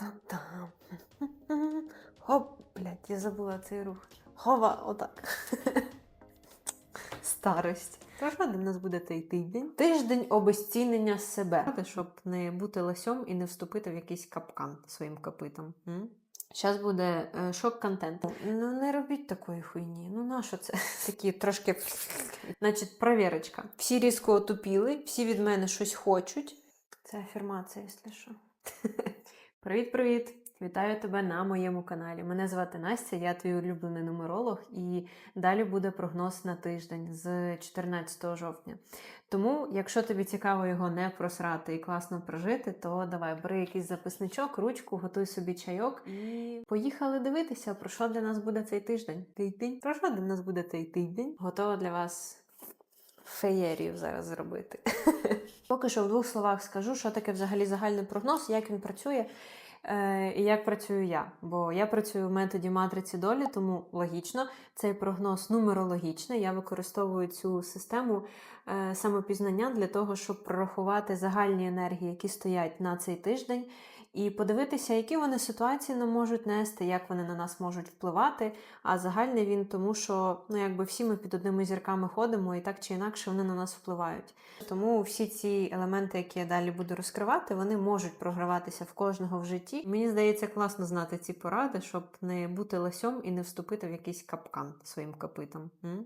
Та-та-та-та. Хоп, блядь, я забула цей рух. Хова, отак. Старость. Тож у нас буде цей тиждень. Тиждень обезцінення себе, щоб не бути ласьом і не вступити в якийсь капкан своїм копитом. Зараз буде е, шок-контент. Ну не робіть такої хуйні. Ну на що це? Такі трошки. Значить, провірочка. Всі різко отупіли, всі від мене щось хочуть. Це афірмація, якщо що. Привіт-привіт! Вітаю тебе на моєму каналі. Мене звати Настя, я твій улюблений нумеролог, і далі буде прогноз на тиждень з 14 жовтня. Тому, якщо тобі цікаво його не просрати і класно прожити, то давай бери якийсь записничок, ручку, готуй собі чайок і поїхали дивитися, про що для нас буде цей тиждень. Тиждень? Про що для нас буде цей тиждень? Готова для вас феєрію зараз зробити. Поки що в двох словах скажу, що таке взагалі загальний прогноз, як він працює. Е, і як працюю я. Бо я працюю в методі матриці долі, тому логічно, цей прогноз нумерологічний. Я використовую цю систему е, самопізнання для того, щоб прорахувати загальні енергії, які стоять на цей тиждень, і подивитися, які вони ситуації нам можуть нести, як вони на нас можуть впливати. А загальний він тому, що ну, якби всі ми під одними зірками ходимо, і так чи інакше вони на нас впливають. Тому всі ці елементи, які я далі буду розкривати, вони можуть програватися в кожного в житті. Мені здається, класно знати ці поради, щоб не бути ласьом і не вступити в якийсь капкан своїм копитом. М?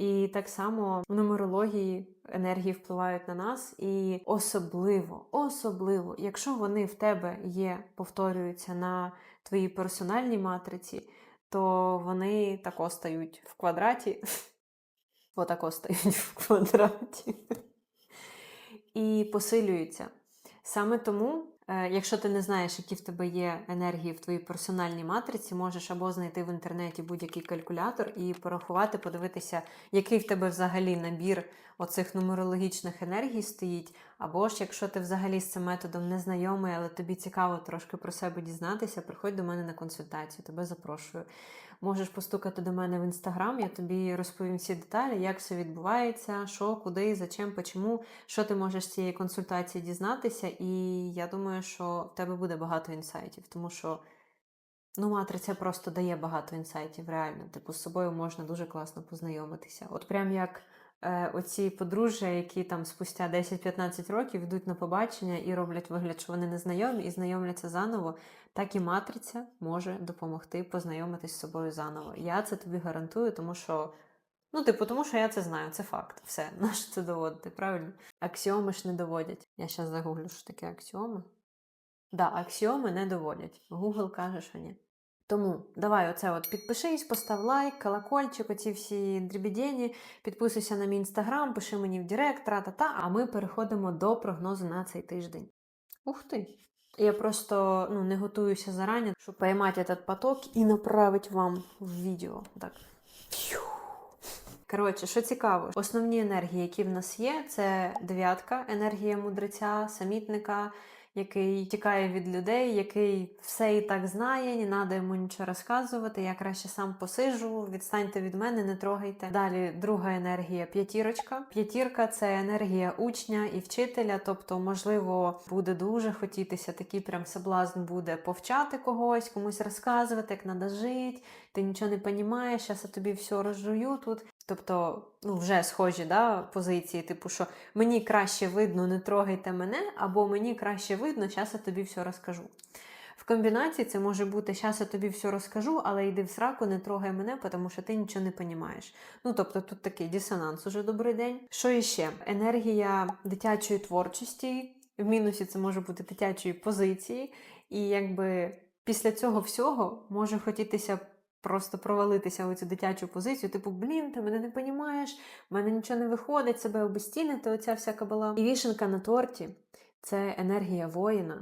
І так само в нумерології енергії впливають на нас, і особливо, особливо, якщо вони в тебе є, повторюються на твоїй персональній матриці, то вони тако стають в квадраті. Отако стають в квадраті. І посилюються. Саме тому, якщо ти не знаєш, які в тебе є енергії в твоїй персональній матриці, можеш або знайти в інтернеті будь-який калькулятор і порахувати, подивитися, який в тебе взагалі набір оцих нумерологічних енергій стоїть. Або ж, якщо ти взагалі з цим методом не знайомий, але тобі цікаво трошки про себе дізнатися, приходь до мене на консультацію, тебе запрошую. Можеш постукати до мене в інстаграм, я тобі розповім всі деталі, як все відбувається, що, куди, за чим, почому, що ти можеш з цієї консультації дізнатися. І я думаю, що в тебе буде багато інсайтів, тому що ну, матриця просто дає багато інсайтів, реально. Типу, з собою можна дуже класно познайомитися. От прям як. Е, оці подружжя, які там спустя 10-15 років йдуть на побачення і роблять вигляд, що вони не знайомі і знайомляться заново, так і матриця може допомогти познайомитись з собою заново. Я це тобі гарантую, тому що. Ну, типу, тому що я це знаю, це факт. Все, нащо це доводити, правильно? Аксіоми ж не доводять. Я зараз загуглю, що таке аксіоми. Да, аксіоми не доводять. Google каже, що ні. Тому давай оце от підпишись, постав лайк, колокольчик, оці всі дрібідені, підписуйся на мій інстаграм, пиши мені в Директ, тра-та-та, а ми переходимо до прогнозу на цей тиждень. Ух ти! Я просто ну, не готуюся зарані, щоб поймати этот поток і направити вам в відео. Так. Коротше, що цікаво, основні енергії, які в нас є, це дев'ятка, енергія мудреця, самітника, який тікає від людей, який все і так знає, не треба йому нічого розказувати. Я краще сам посижу, відстаньте від мене, не трогайте. Далі друга енергія п'ятірочка. П'ятірка це енергія учня і вчителя, тобто, можливо, буде дуже хотітися, такий прям соблазн буде повчати когось, комусь розказувати, як треба жити, ти нічого не розумієш, зараз я тобі все розжую тут. Тобто, ну, вже схожі да, позиції, типу, що мені краще видно, не трогайте мене, або мені краще видно, зараз я тобі все розкажу. В комбінації це може бути зараз я тобі все розкажу, але йди в сраку, не трогай мене, тому що ти нічого не розумієш. Ну, тобто, тут такий дисонанс уже добрий день. Що іще? Енергія дитячої творчості, в мінусі це може бути дитячої позиції, і якби після цього всього може хотітися просто провалитися у цю дитячу позицію, типу, блін, ти мене не понімаєш, в мене нічого не виходить, себе обестінити, оця вся кабала. І вішенка на торті це енергія воїна,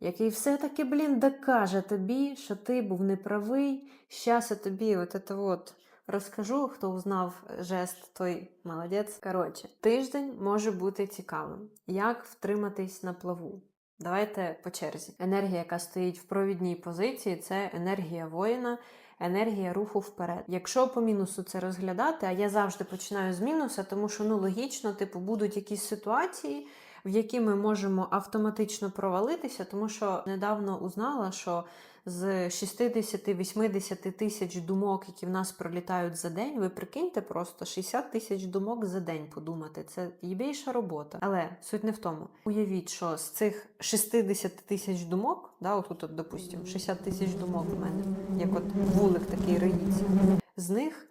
який все-таки, блін, докаже тобі, що ти був неправий. Щас я тобі от це от розкажу, хто узнав жест, той молодець. Коротше, тиждень може бути цікавим. Як втриматись на плаву? Давайте по черзі. Енергія, яка стоїть в провідній позиції, це енергія воїна енергія руху вперед. Якщо по мінусу це розглядати, а я завжди починаю з мінуса, тому що ну логічно, типу, будуть якісь ситуації, в які ми можемо автоматично провалитися, тому що недавно узнала, що з 60-80 тисяч думок, які в нас пролітають за день, ви прикиньте просто 60 тисяч думок за день подумати. Це їбейша робота. Але суть не в тому. Уявіть, що з цих 60 тисяч думок, да, отут, от, допустимо, 60 тисяч думок в мене, як от вулик такий роїться, з них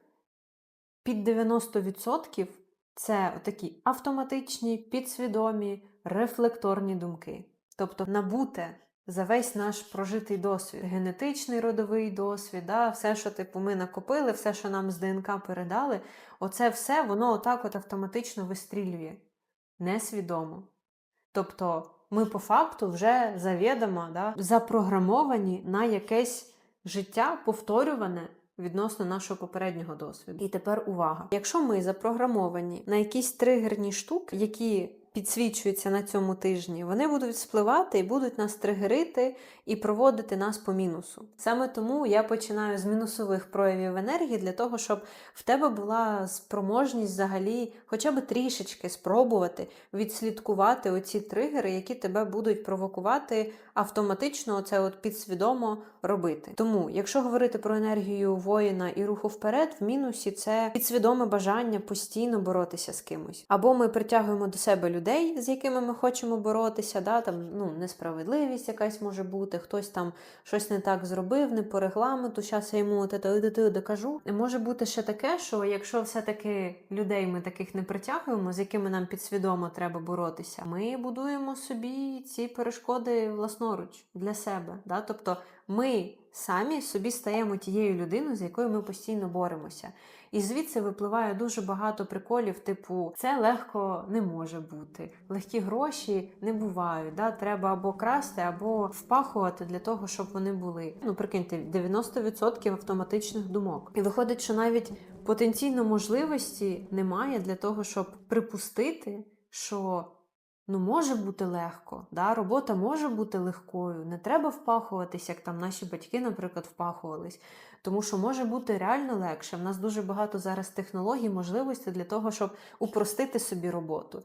під 90% це такі автоматичні, підсвідомі, рефлекторні думки. Тобто набуте за весь наш прожитий досвід, генетичний родовий досвід, да, все, що типу, ми накопили, все, що нам з ДНК передали, оце все воно отак от автоматично вистрілює. Несвідомо. Тобто ми по факту вже завідомо да, запрограмовані на якесь життя повторюване відносно нашого попереднього досвіду. І тепер увага. Якщо ми запрограмовані на якісь тригерні штуки, які підсвічуються на цьому тижні, вони будуть спливати і будуть нас тригерити і проводити нас по мінусу. Саме тому я починаю з мінусових проявів енергії для того, щоб в тебе була спроможність взагалі хоча б трішечки спробувати відслідкувати оці тригери, які тебе будуть провокувати автоматично це от підсвідомо робити. Тому, якщо говорити про енергію воїна і руху вперед, в мінусі це підсвідоме бажання постійно боротися з кимось. Або ми притягуємо до себе людей, з якими ми хочемо боротися, да, там ну, несправедливість якась може бути, хтось там щось не так зробив, не по регламенту, зараз я йому от докажу. Може бути ще таке, що якщо все-таки людей ми таких не притягуємо, з якими нам підсвідомо треба боротися, ми будуємо собі ці перешкоди власноруч для себе. Да? Тобто ми самі собі стаємо тією людиною, з якою ми постійно боремося. І звідси випливає дуже багато приколів, типу, це легко не може бути. Легкі гроші не бувають. Да? Треба або красти, або впахувати для того, щоб вони були. Ну, прикиньте, 90% автоматичних думок. І виходить, що навіть потенційно можливості немає для того, щоб припустити, що. Ну, може бути легко, да? робота може бути легкою, не треба впахуватись, як там наші батьки, наприклад, впахувались. Тому що може бути реально легше. В нас дуже багато зараз технологій, можливостей для того, щоб упростити собі роботу.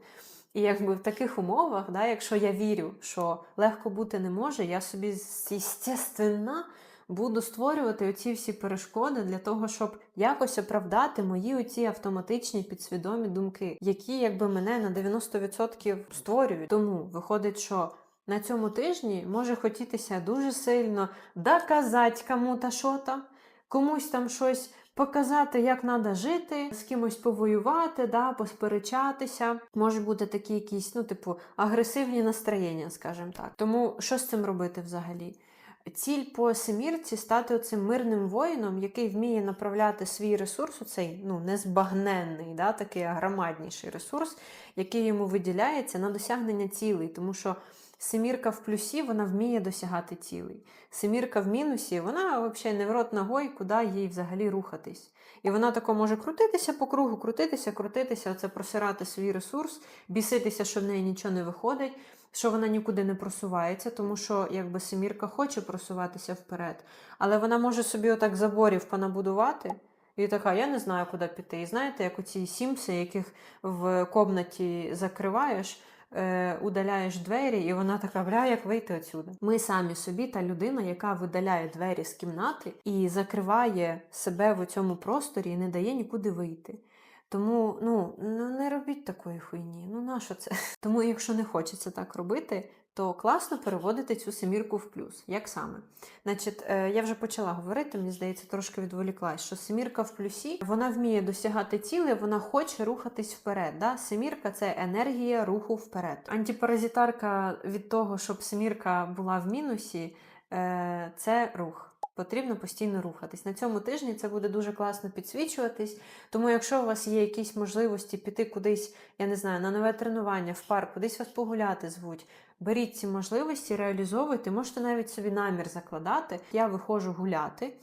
І якби в таких умовах, да, якщо я вірю, що легко бути не може, я собі, звісно, буду створювати оці всі перешкоди для того, щоб якось оправдати мої оці автоматичні підсвідомі думки, які якби мене на 90% створюють. Тому виходить, що на цьому тижні може хотітися дуже сильно доказати кому-то що-то, комусь там щось. Показати, як треба жити, з кимось повоювати, да, посперечатися. Можуть бути такі якісь, ну, типу, агресивні настроєння, скажімо так. Тому що з цим робити взагалі? Ціль по семірці стати оцим мирним воїном, який вміє направляти свій ресурс, оцей ну, незбагненний, да, такий громадніший ресурс, який йому виділяється на досягнення цілей. Тому що семірка в плюсі вона вміє досягати цілей. Семірка в мінусі, вона взагалі не в рот ногой, куди їй взагалі рухатись. І вона тако може крутитися по кругу, крутитися, крутитися, оце просирати свій ресурс, біситися, що в неї нічого не виходить що вона нікуди не просувається, тому що якби Семірка хоче просуватися вперед, але вона може собі отак заборів понабудувати. І така, я не знаю, куди піти. І знаєте, як оці сімси, яких в комнаті закриваєш, е, удаляєш двері, і вона така, бля, як вийти отсюди. Ми самі собі та людина, яка видаляє двері з кімнати і закриває себе в цьому просторі і не дає нікуди вийти. Тому ну, ну не робіть такої хуйні. Ну нащо це? Тому, якщо не хочеться так робити, то класно переводити цю семірку в плюс. Як саме? Значить, е, я вже почала говорити, мені здається, трошки відволіклась, що семірка в плюсі вона вміє досягати цілей, вона хоче рухатись вперед. Да? Семірка це енергія руху вперед. Антипаразитарка від того, щоб семірка була в мінусі, е, це рух. Потрібно постійно рухатись. На цьому тижні це буде дуже класно підсвічуватись. Тому, якщо у вас є якісь можливості піти кудись, я не знаю, на нове тренування, в парк, кудись вас погуляти звуть, беріть ці можливості, реалізовуйте, можете навіть собі намір закладати. Я виходжу гуляти,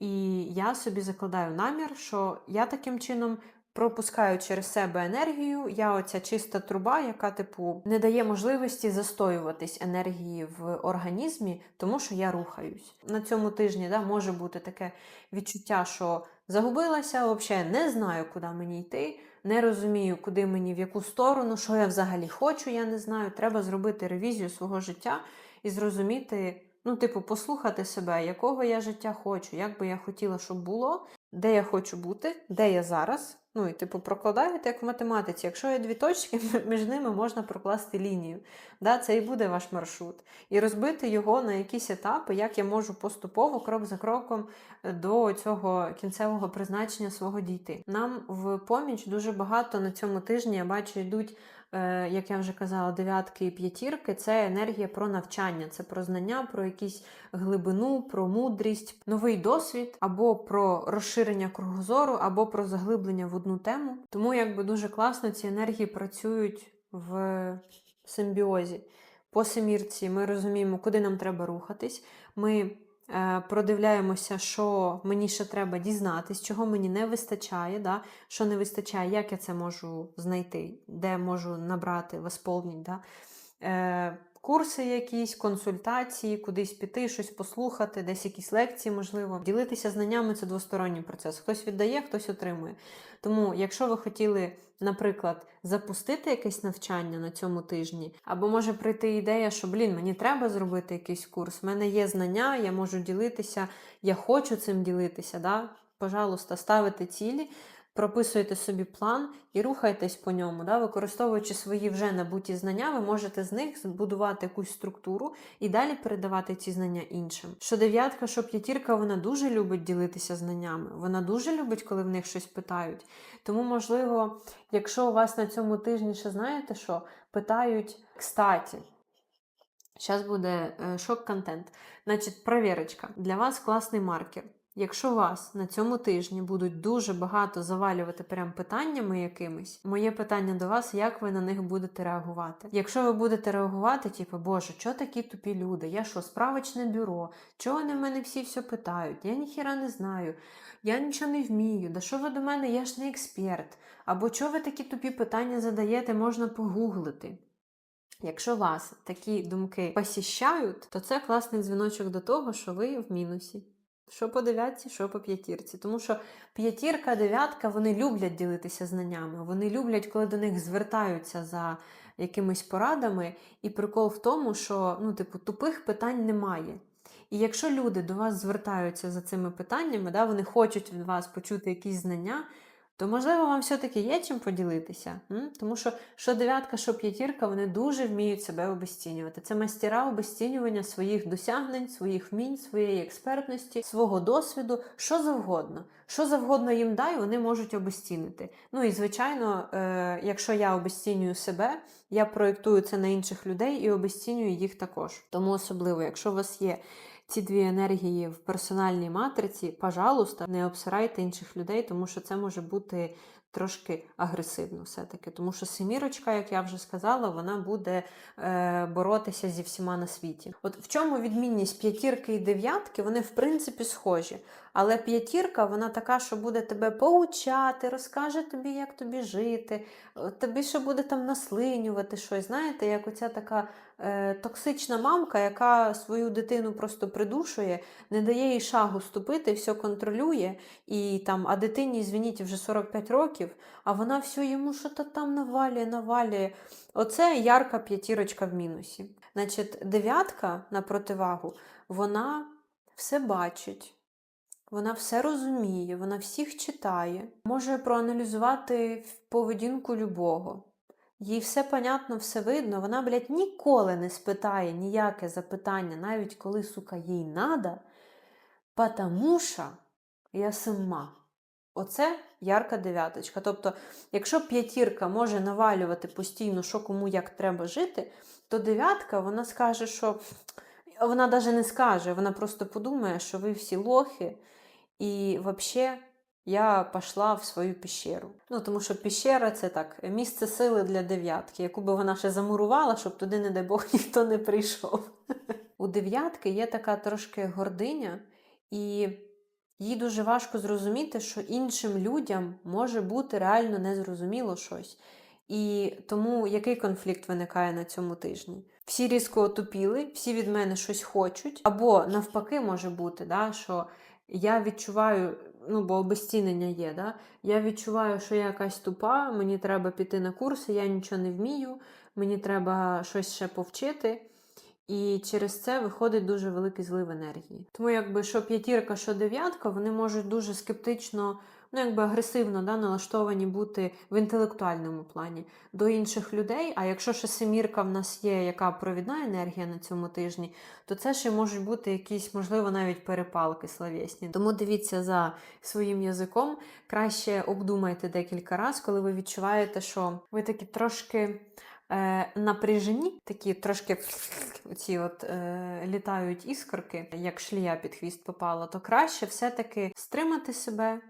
і я собі закладаю намір, що я таким чином пропускаю через себе енергію. Я оця чиста труба, яка, типу, не дає можливості застоюватись енергії в організмі, тому що я рухаюсь. На цьому тижні да, може бути таке відчуття, що загубилася, взагалі не знаю, куди мені йти. не розумію, куди мені, в яку сторону, що я взагалі хочу, я не знаю. Треба зробити ревізію свого життя і зрозуміти, ну, типу, послухати себе, якого я життя хочу, як би я хотіла, щоб було, де я хочу бути, де я зараз. Ну і типу прокладаєте як в математиці. Якщо є дві точки, між ними можна прокласти лінію. Да, Це і буде ваш маршрут. І розбити його на якісь етапи, як я можу поступово, крок за кроком, е, до цього кінцевого призначення свого дійти. Нам в поміч дуже багато на цьому тижні я бачу йдуть. Е, Як я вже казала, дев'ятки і п'ятірки це енергія про навчання, це про знання, про якісь глибину, про мудрість, новий досвід, або про розширення кругозору, або про заглиблення в одну тему. Тому якби дуже класно ці енергії працюють в симбіозі. По семірці ми розуміємо, куди нам треба рухатись. Ми продивляємося, що мені ще треба дізнатись, чого мені не вистачає, да? що не вистачає, як я це можу знайти, де можу набрати, восполнити. Да? Курси якісь, консультації, кудись піти, щось послухати, десь якісь лекції, можливо. Ділитися знаннями це двосторонній процес. Хтось віддає, хтось отримує. Тому, якщо ви хотіли, наприклад, запустити якесь навчання на цьому тижні, або може прийти ідея, що блін, мені треба зробити якийсь курс, в мене є знання, я можу ділитися, я хочу цим ділитися. Да? Пожалуйста, ставите цілі. Прописуєте собі план і рухайтесь по ньому, да? використовуючи свої вже набуті знання, ви можете з них збудувати якусь структуру і далі передавати ці знання іншим. Що дев'ятка, що п'ятірка, вона дуже любить ділитися знаннями. Вона дуже любить, коли в них щось питають. Тому, можливо, якщо у вас на цьому тижні ще знаєте що, питають кстаті. Зараз буде е, шок-контент. Значить, провірочка. Для вас класний маркер. Якщо вас на цьому тижні будуть дуже багато завалювати прям питаннями якимись, моє питання до вас, як ви на них будете реагувати. Якщо ви будете реагувати, типу, Боже, що такі тупі люди? Я що, справочне бюро? Чого вони в мене всі все питають? Я ніхіра не знаю, я нічого не вмію. Да що ви до мене, я ж не експерт. Або чого ви такі тупі питання задаєте, можна погуглити. Якщо вас такі думки посіщають, то це класний дзвіночок до того, що ви в мінусі. Що по дев'ятці, що по п'ятірці. Тому що п'ятірка, дев'ятка, вони люблять ділитися знаннями, вони люблять, коли до них звертаються за якимись порадами. І прикол в тому, що ну, типу, тупих питань немає. І якщо люди до вас звертаються за цими питаннями, да, вони хочуть від вас почути якісь знання, то, можливо, вам все-таки є чим поділитися. М? Тому що що дев'ятка, що п'ятірка, вони дуже вміють себе обесцінювати. Це мастера обесцінювання своїх досягнень, своїх вмінь, своєї експертності, свого досвіду, що завгодно. Що завгодно їм дай, вони можуть обесцінити. Ну і звичайно, е, якщо я обесцінюю себе, я проєктую це на інших людей і обесцінюю їх також. Тому особливо, якщо у вас є ці дві енергії в персональній матриці, пожалуйста, не обсирайте інших людей, тому що це може бути трошки агресивно все-таки. Тому що семірочка, як я вже сказала, вона буде е, боротися зі всіма на світі. От в чому відмінність п'ятірки і дев'ятки, вони в принципі схожі. Але п'ятірка, вона така, що буде тебе поучати, розкаже тобі, як тобі жити, е, тобі ще буде там наслинювати щось. Знаєте, як оця така е, токсична мамка, яка свою дитину просто придушує, не дає їй шагу ступити, все контролює, і там, а дитині, звініть, вже 45 років, а вона все йому що то там навалює, навалює. Оце ярка п'ятірочка в мінусі. Значить, дев'ятка на противагу, вона все бачить. Вона все розуміє, вона всіх читає, може проаналізувати поведінку любого. Їй все понятно, все видно, вона, блядь, ніколи не спитає ніяке запитання, навіть коли, сука, їй надо, потому що я сама. Оце ярка дев'яточка. Тобто, якщо п'ятірка може навалювати постійно, що кому як треба жити, то дев'ятка вона скаже, що вона навіть не скаже, вона просто подумає, що ви всі лохи, і взагалі я пішла в свою піщеру. Ну, тому що піщера це так, місце сили для дев'ятки, яку би вона ще замурувала, щоб туди, не дай Бог, ніхто не прийшов. У дев'ятки є така трошки гординя, і їй дуже важко зрозуміти, що іншим людям може бути реально незрозуміло щось. І тому який конфлікт виникає на цьому тижні? Всі різко отупіли, всі від мене щось хочуть, або навпаки може бути, да, що я відчуваю ну, бо обезцінення є, да? я відчуваю, що я якась тупа, мені треба піти на курси, я нічого не вмію, мені треба щось ще повчити. І через це виходить дуже великий злив енергії. Тому, якби що п'ятірка, що дев'ятка, вони можуть дуже скептично, ну якби агресивно да, налаштовані бути в інтелектуальному плані до інших людей. А якщо ще семірка в нас є, яка провідна енергія на цьому тижні, то це ще можуть бути якісь, можливо, навіть перепалки словесні. Тому дивіться за своїм язиком, краще обдумайте декілька разів, коли ви відчуваєте, що ви такі трошки е, напряжені, такі трошки ці от е, літають іскорки, як шлія під хвіст попала, то краще все-таки стримати себе.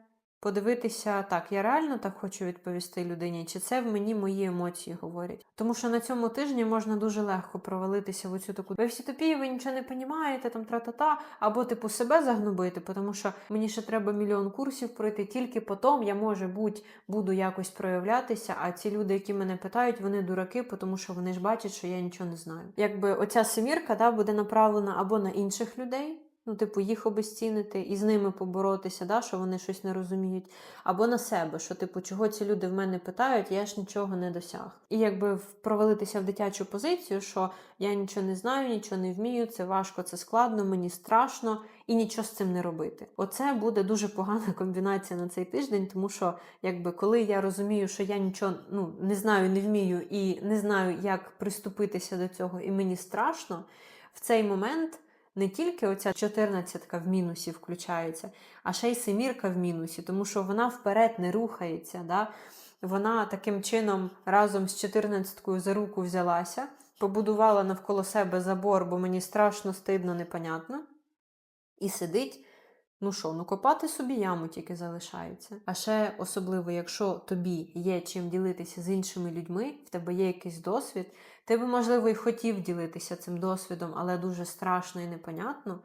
Подивитися, так, я реально так хочу відповісти людині, чи це в мені мої емоції говорять. Тому що на цьому тижні можна дуже легко провалитися в оцю таку ви всі тупі, ви нічого не розумієте, там тра-та-та, або типу себе загнобити, тому що мені ще треба мільйон курсів пройти, тільки потім я може будь буду якось проявлятися. А ці люди, які мене питають, вони дураки, тому що вони ж бачать, що я нічого не знаю. Якби оця семірка да, буде направлена або на інших людей. Ну, типу, їх обезцінити і з ними поборотися, да, що вони щось не розуміють, або на себе, що, типу, чого ці люди в мене питають, я ж нічого не досяг. І якби провалитися в дитячу позицію, що я нічого не знаю, нічого не вмію, це важко, це складно, мені страшно, і нічого з цим не робити. Оце буде дуже погана комбінація на цей тиждень, тому що, якби коли я розумію, що я нічого ну, не знаю, не вмію і не знаю, як приступитися до цього, і мені страшно, в цей момент не тільки оця чотирнадцятка в мінусі включається, а ще й семірка в мінусі, тому що вона вперед не рухається. Да? Вона таким чином разом з чотирнадцяткою за руку взялася, побудувала навколо себе забор, бо мені страшно, стидно, непонятно. І сидить. Ну що, ну копати собі яму тільки залишається. А ще особливо, якщо тобі є чим ділитися з іншими людьми, в тебе є якийсь досвід, ти би, можливо, і хотів ділитися цим досвідом, але дуже страшно і непонятно,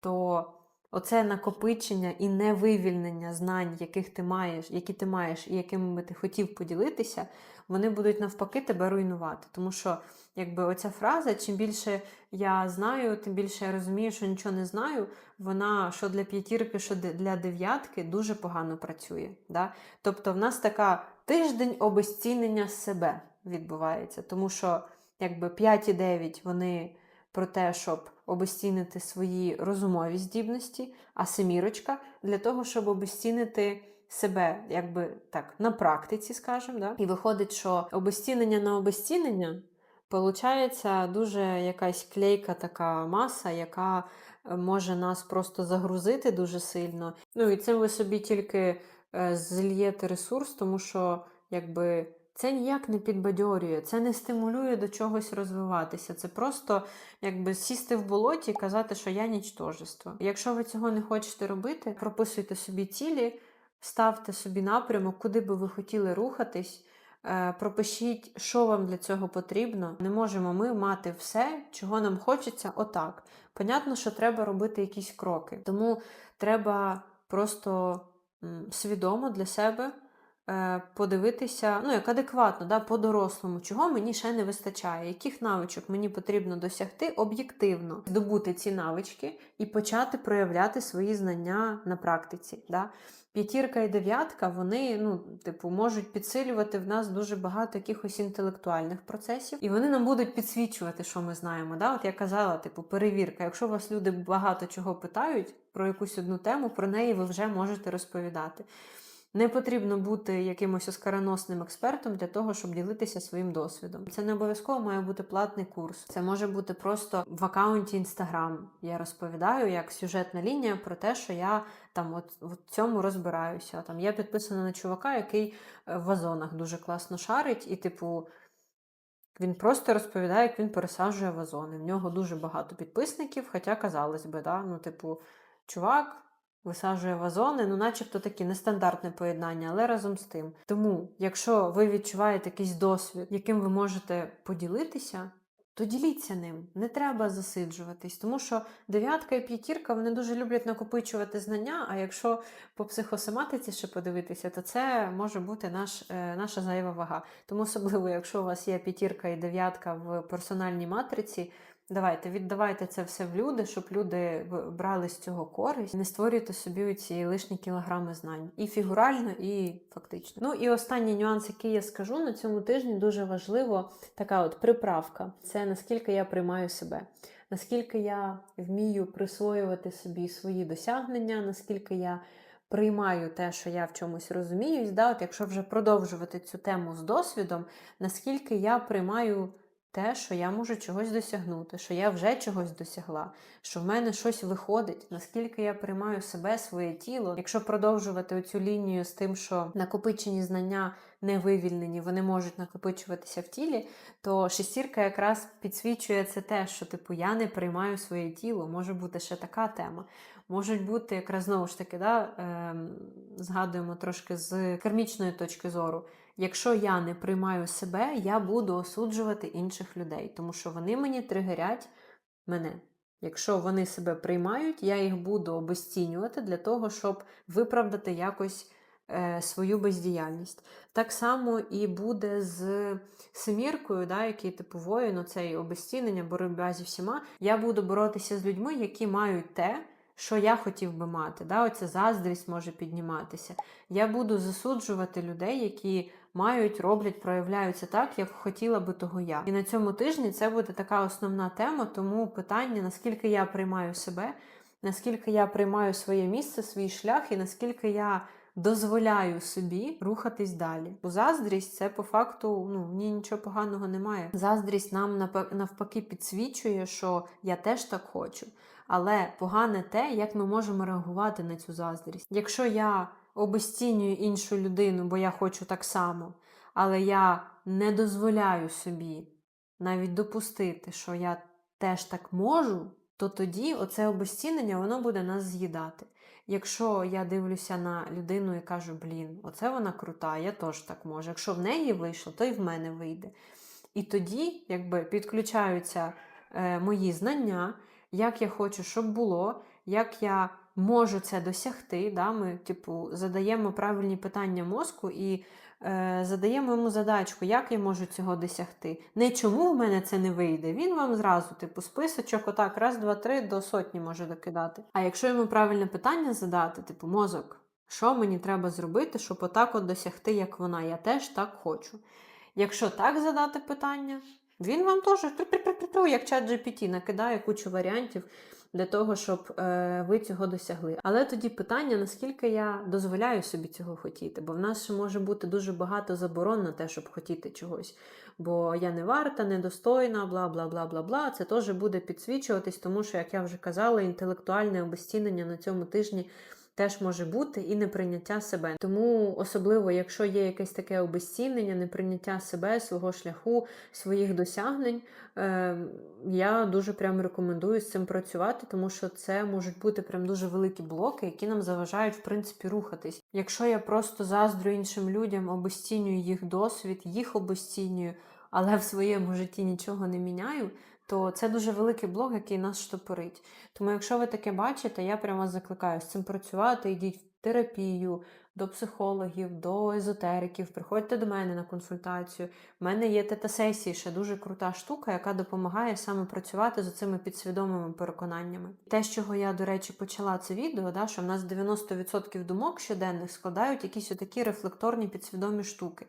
то оце накопичення і невивільнення знань, яких ти маєш, які ти маєш і якими би ти хотів поділитися, вони будуть навпаки тебе руйнувати. Тому що, якби оця фраза, чим більше я знаю, тим більше я розумію, що нічого не знаю, вона що для п'ятірки, що для дев'ятки дуже погано працює. Да? Тобто в нас така тиждень обезцінення себе відбувається, тому що якби 5 і 9 вони про те, щоб обезцінити свої розумові здібності, а семірочка для того, щоб обезцінити себе, якби так, на практиці, скажімо. Да? І виходить, що обезцінення на обезцінення Получається дуже якась клейка така маса, яка е, може нас просто загрузити дуже сильно. Ну і цим ви собі тільки е, зільєте ресурс, тому що якби це ніяк не підбадьорює, це не стимулює до чогось розвиватися. Це просто якби сісти в болоті і казати, що я нічтожество. Якщо ви цього не хочете робити, прописуйте собі цілі, ставте собі напрямок, куди би ви хотіли рухатись. Е, Пропишіть, що вам для цього потрібно. Не можемо ми мати все, чого нам хочеться, отак. Понятно, що треба робити якісь кроки. Тому треба просто свідомо для себе подивитися, ну, як адекватно, да, по-дорослому, чого мені ще не вистачає, яких навичок мені потрібно досягти об'єктивно, здобути ці навички і почати проявляти свої знання на практиці. Да. П'ятірка і дев'ятка, вони, ну, типу, можуть підсилювати в нас дуже багато якихось інтелектуальних процесів, і вони нам будуть підсвічувати, що ми знаємо. Да? От я казала, типу, перевірка. Якщо вас люди багато чого питають про якусь одну тему, про неї ви вже можете розповідати. Не потрібно бути якимось оскароносним експертом для того, щоб ділитися своїм досвідом. Це не обов'язково має бути платний курс. Це може бути просто в аккаунті Інстаграм. Я розповідаю як сюжетна лінія про те, що я там от в цьому розбираюся. Там я підписана на чувака, який е, в вазонах дуже класно шарить, і, типу, він просто розповідає, як він пересаджує вазони. В нього дуже багато підписників, хоча, казалось би, да? ну, типу, чувак. Висаджує вазони, ну, начебто такі нестандартне поєднання, але разом з тим. Тому, якщо ви відчуваєте якийсь досвід, яким ви можете поділитися, то діліться ним. Не треба засиджуватись, тому що дев'ятка і п'ятірка вони дуже люблять накопичувати знання. А якщо по психосоматиці ще подивитися, то це може бути наш, е, наша зайва вага. Тому особливо, якщо у вас є п'ятірка і дев'ятка в персональній матриці. Давайте, віддавайте це все в люди, щоб люди брали з цього користь. Не створюйте собі ці лишні кілограми знань. І фігурально, і фактично. Ну і останній нюанс, який я скажу на цьому тижні, дуже важливо така от приправка. Це наскільки я приймаю себе. Наскільки я вмію присвоювати собі свої досягнення, наскільки я приймаю те, що я в чомусь розуміюсь, да? от якщо вже продовжувати цю тему з досвідом, наскільки я приймаю те, що я можу чогось досягнути, що я вже чогось досягла, що в мене щось виходить, наскільки я приймаю себе, своє тіло. Якщо продовжувати оцю лінію з тим, що накопичені знання не вивільнені, вони можуть накопичуватися в тілі, то шестірка якраз підсвічує це те, що типу я не приймаю своє тіло. Може бути ще така тема. Можуть бути якраз знову ж таки, да, ем, згадуємо трошки з кармічної точки зору. Якщо я не приймаю себе, я буду осуджувати інших людей, тому що вони мені тригерять мене. Якщо вони себе приймають, я їх буду обесцінювати для того, щоб виправдати якось е, свою бездіяльність. Так само і буде з семіркою, да, який типу воїн, оцей обезцінення, боротьба зі всіма. Я буду боротися з людьми, які мають те, що я хотів би мати. Да? Оця заздрість може підніматися. Я буду засуджувати людей, які мають, роблять, проявляються так, як хотіла би того я. І на цьому тижні це буде така основна тема, тому питання, наскільки я приймаю себе, наскільки я приймаю своє місце, свій шлях, і наскільки я дозволяю собі рухатись далі. Бо заздрість це по факту ну, в ній нічого поганого немає. Заздрість нам навпаки підсвічує, що я теж так хочу. Але погане те, як ми можемо реагувати на цю заздрість. Якщо я обесцінюю іншу людину, бо я хочу так само, але я не дозволяю собі навіть допустити, що я теж так можу, то тоді оце обесцінення воно буде нас з'їдати. Якщо я дивлюся на людину і кажу, блін, оце вона крута, я теж так можу. Якщо в неї вийшло, то й в мене вийде. І тоді, якби підключаються е, мої знання, як я хочу, щоб було, як я можу це досягти. Да? Ми, типу, задаємо правильні питання мозку і е, задаємо йому задачку, як я можу цього досягти. Не чому в мене це не вийде. Він вам зразу, типу, списочок, отак, раз, два, три до сотні може докидати. А якщо йому правильне питання задати, типу, мозок, що мені треба зробити, щоб отак от досягти, як вона, я теж так хочу. Якщо так задати питання, він вам теж як чат GPT накидає кучу варіантів для того, щоб е, ви цього досягли. Але тоді питання, наскільки я дозволяю собі цього хотіти, бо в нас ще може бути дуже багато заборон на те, щоб хотіти чогось. Бо я не варта, недостойна, бла бла бла бла бла. Це теж буде підсвічуватись, тому що, як я вже казала, інтелектуальне обезцінення на цьому тижні теж може бути і неприйняття себе. Тому, особливо, якщо є якесь таке обезцінення, неприйняття себе, свого шляху, своїх досягнень, е, я дуже прям рекомендую з цим працювати, тому що це можуть бути прям дуже великі блоки, які нам заважають, в принципі, рухатись. Якщо я просто заздрю іншим людям, обесцінюю їх досвід, їх обесцінюю, але в своєму житті нічого не міняю. То це дуже великий блок, який нас штопорить. Тому, якщо ви таке бачите, я прямо закликаю з цим працювати, йдіть в терапію, до психологів, до езотериків, приходьте до мене на консультацію. У мене є тета-сесії, ще дуже крута штука, яка допомагає саме працювати з цими підсвідомими переконаннями. Те, з чого я, до речі, почала це відео, да, що в нас 90% думок щоденних складають якісь отакі рефлекторні підсвідомі штуки.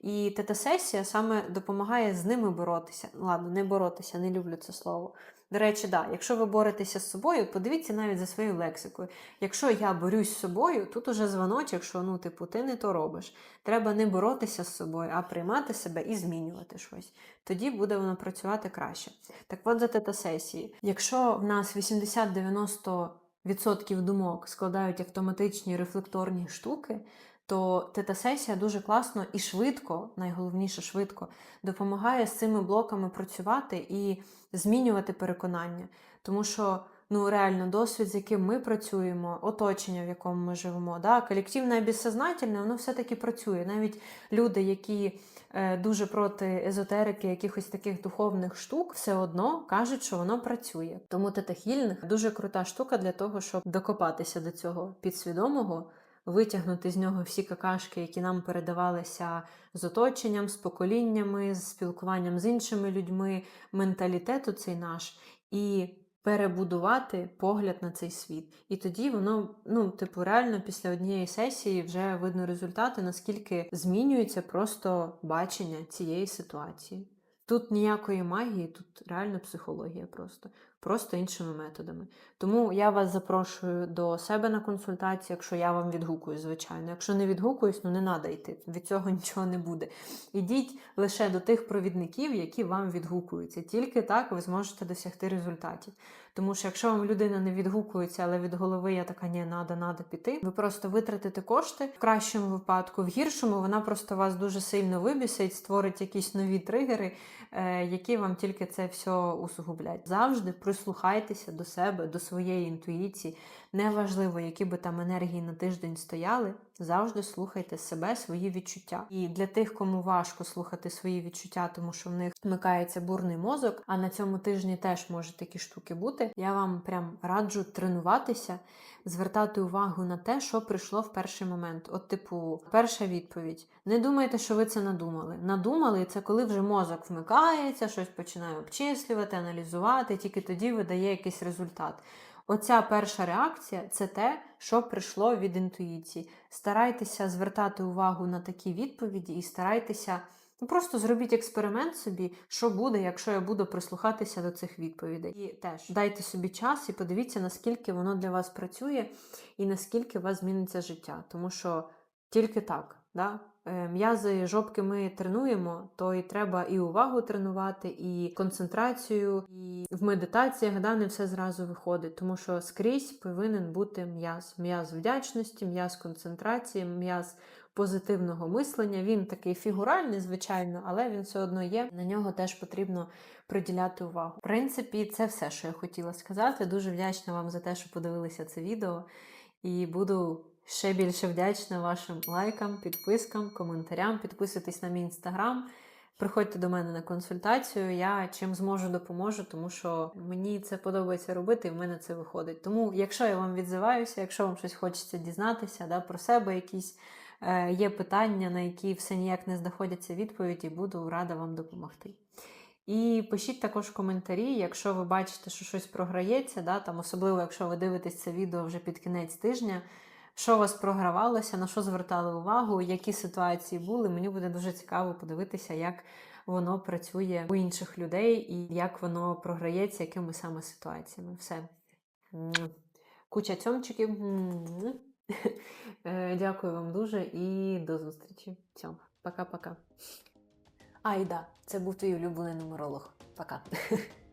І тета-сесія саме допомагає з ними боротися. Ладно, не боротися, не люблю це слово. До речі, да, якщо ви боретеся з собою, подивіться навіть за своєю лексикою. Якщо я борюсь з собою, тут уже дзвоночок, що ну, типу, ти не то робиш. Треба не боротися з собою, а приймати себе і змінювати щось. Тоді буде воно працювати краще. Так от за тета-сесії. Якщо в нас 80-90% думок складають автоматичні рефлекторні штуки, то тета-сесія дуже класно і швидко, найголовніше швидко, допомагає з цими блоками працювати і змінювати переконання. Тому що ну реально досвід, з яким ми працюємо, оточення, в якому ми живемо, да, колективне і безсознательне, воно все-таки працює. Навіть люди, які е, дуже проти езотерики, якихось таких духовних штук, все одно кажуть, що воно працює. Тому тета-хільних дуже крута штука для того, щоб докопатися до цього підсвідомого витягнути з нього всі какашки, які нам передавалися з оточенням, з поколіннями, з спілкуванням з іншими людьми, менталітету цей наш, і перебудувати погляд на цей світ. І тоді воно, ну, типу, реально після однієї сесії вже видно результати, наскільки змінюється просто бачення цієї ситуації. Тут ніякої магії, тут реально психологія просто, просто іншими методами. Тому я вас запрошую до себе на консультацію, якщо я вам відгукую, звичайно. Якщо не відгукуюсь, ну не треба йти. Від цього нічого не буде. Ідіть лише до тих провідників, які вам відгукуються. Тільки так ви зможете досягти результатів. Тому що якщо вам людина не відгукується, але від голови я така, ні, надо, надо піти. Ви просто витратите кошти в кращому випадку, в гіршому вона просто вас дуже сильно вибісить, створить якісь нові тригери, е, які вам тільки це все усугублять. Завжди прислухайтеся до себе, до своєї інтуїції. Неважливо, які би там енергії на тиждень стояли, завжди слухайте себе, свої відчуття. І для тих, кому важко слухати свої відчуття, тому що в них вмикається бурний мозок, а на цьому тижні теж може такі штуки бути. Я вам прям раджу тренуватися, звертати увагу на те, що прийшло в перший момент. От, типу, перша відповідь. Не думайте, що ви це надумали. Надумали це коли вже мозок вмикається, щось починає обчислювати, аналізувати, тільки тоді видає якийсь результат. Оця перша реакція це те, що прийшло від інтуїції. Старайтеся звертати увагу на такі відповіді і старайтеся. Ну, просто зробіть експеримент собі, що буде, якщо я буду прислухатися до цих відповідей. І теж дайте собі час і подивіться, наскільки воно для вас працює і наскільки у вас зміниться життя. Тому що тільки так, да? Е, м'язи жопки ми тренуємо, то і треба і увагу тренувати, і концентрацію, і в медитаціях да, не все зразу виходить, тому що скрізь повинен бути м'яз. М'яз вдячності, м'яз концентрації, м'яз позитивного мислення. Він такий фігуральний, звичайно, але він все одно є. На нього теж потрібно приділяти увагу. В принципі, це все, що я хотіла сказати. Дуже вдячна вам за те, що подивилися це відео. І буду ще більше вдячна вашим лайкам, підпискам, коментарям. Підписуйтесь на мій інстаграм. Приходьте до мене на консультацію, я чим зможу допоможу, тому що мені це подобається робити, і в мене це виходить. Тому, якщо я вам відзиваюся, якщо вам щось хочеться дізнатися да, про себе, якісь е, є питання, на які все ніяк не знаходяться відповіді, буду рада вам допомогти. І пишіть також коментарі, якщо ви бачите, що щось програється, да, там, особливо, якщо ви дивитесь це відео вже під кінець тижня, що у вас програвалося, на що звертали увагу, які ситуації були. Мені буде дуже цікаво подивитися, як воно працює у інших людей і як воно програється, якими саме ситуаціями. Все. Куча цьомчиків. Е, Дякую вам дуже і до зустрічі. Цьом. Пока-пока. Ай, да, це був твій улюблений нумеролог. Пока.